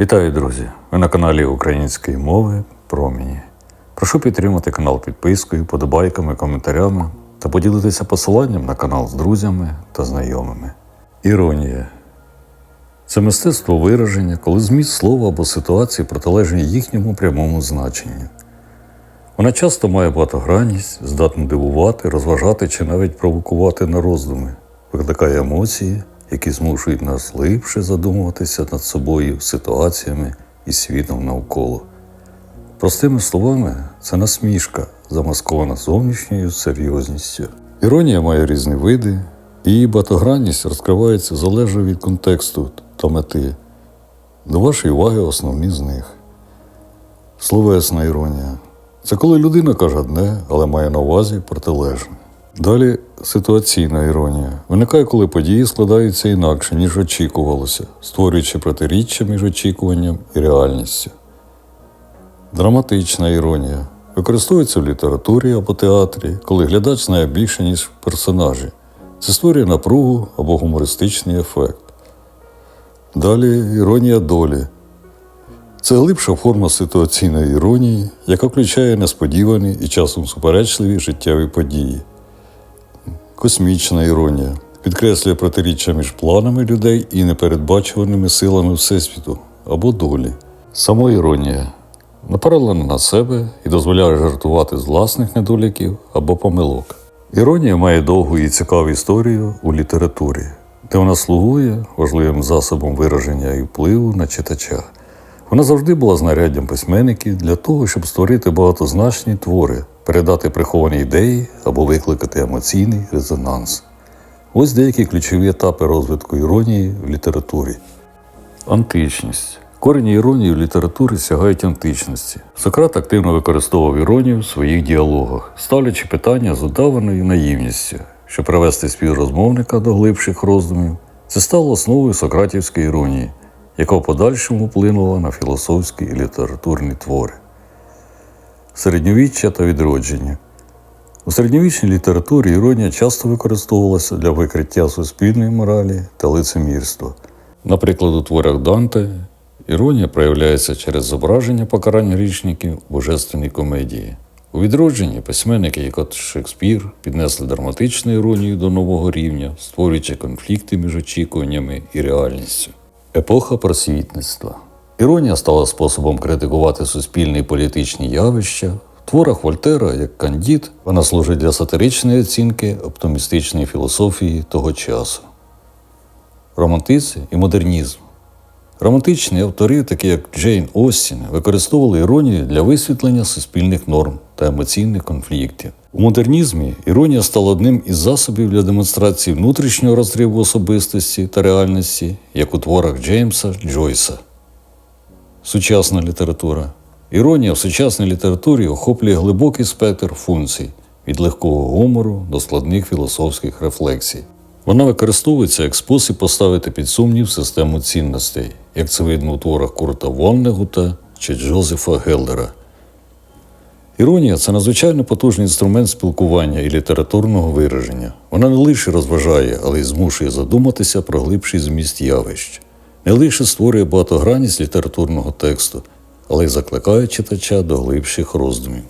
Вітаю, друзі! Ви на каналі Української мови Проміні. Прошу підтримати канал підпискою, подобайками, коментарями та поділитися посиланням на канал з друзями та знайомими. Іронія це мистецтво вираження, коли зміст слова або ситуації протилежний їхньому прямому значенню. Вона часто має багатогранність, здатна дивувати, розважати чи навіть провокувати на роздуми, викликає емоції, які змушують нас глибше задумуватися над собою, ситуаціями і світом навколо. Простими словами, це насмішка, замаскована зовнішньою серйозністю. Іронія має різні види, її багатогранність розкривається залежно від контексту та мети. До вашої уваги основні з них. Словесна іронія це коли людина каже одне, але має на увазі протилежне. Далі ситуаційна іронія виникає, коли події складаються інакше, ніж очікувалося, створюючи протиріччя між очікуванням і реальністю. Драматична іронія використовується в літературі або театрі, коли глядач знає більше, ніж персонажі. Це створює напругу або гумористичний ефект. Далі іронія долі. Це глибша форма ситуаційної іронії, яка включає несподівані і часом суперечливі життєві події. Космічна іронія підкреслює протиріччя між планами людей і непередбачуваними силами Всесвіту або долі. Самоіронія направлена на себе і дозволяє жартувати з власних недоліків або помилок. Іронія має довгу і цікаву історію у літературі, де вона слугує важливим засобом вираження і впливу на читача. Вона завжди була знаряддям письменників для того, щоб створити багатозначні твори, передати приховані ідеї або викликати емоційний резонанс. Ось деякі ключові етапи розвитку іронії в літературі. Античність. Корені іронії в літературі сягають античності. Сократ активно використовував іронію в своїх діалогах, ставлячи питання з удаваною наївністю, щоб привести співрозмовника до глибших роздумів. Це стало основою сократівської іронії, яка в подальшому вплинула на філософські і літературні твори. Середньовіччя та відродження. У середньовічній літературі іронія часто використовувалася для викриття суспільної моралі та лицемірства. Наприклад, у творах Данте іронія проявляється через зображення покарань грішників у божественній комедії. У відродженні письменники, як от Шекспір, піднесли драматичну іронію до нового рівня, створюючи конфлікти між очікуваннями і реальністю. Епоха просвітництва. Іронія стала способом критикувати суспільні і політичні явища. В творах Вольтера, як Кандід, вона служить для сатиричної оцінки оптимістичної філософії того часу. Романтизм і модернізм. Романтичні автори, такі як Джейн Остін, використовували іронію для висвітлення суспільних норм та емоційних конфліктів. У модернізмі іронія стала одним із засобів для демонстрації внутрішнього розриву особистості та реальності, як у творах Джеймса Джойса. Сучасна література. Іронія в сучасній літературі охоплює глибокий спектр функцій від легкого гумору до складних філософських рефлексій. Вона використовується як спосіб поставити під сумнів систему цінностей, як це видно у творах Курта Воннегута чи Джозефа Геллера. Іронія це надзвичайно потужний інструмент спілкування і літературного вираження. Вона не лише розважає, але й змушує задуматися про глибший зміст явищ, не лише створює багатогранність літературного тексту, але й закликає читача до глибших роздумів.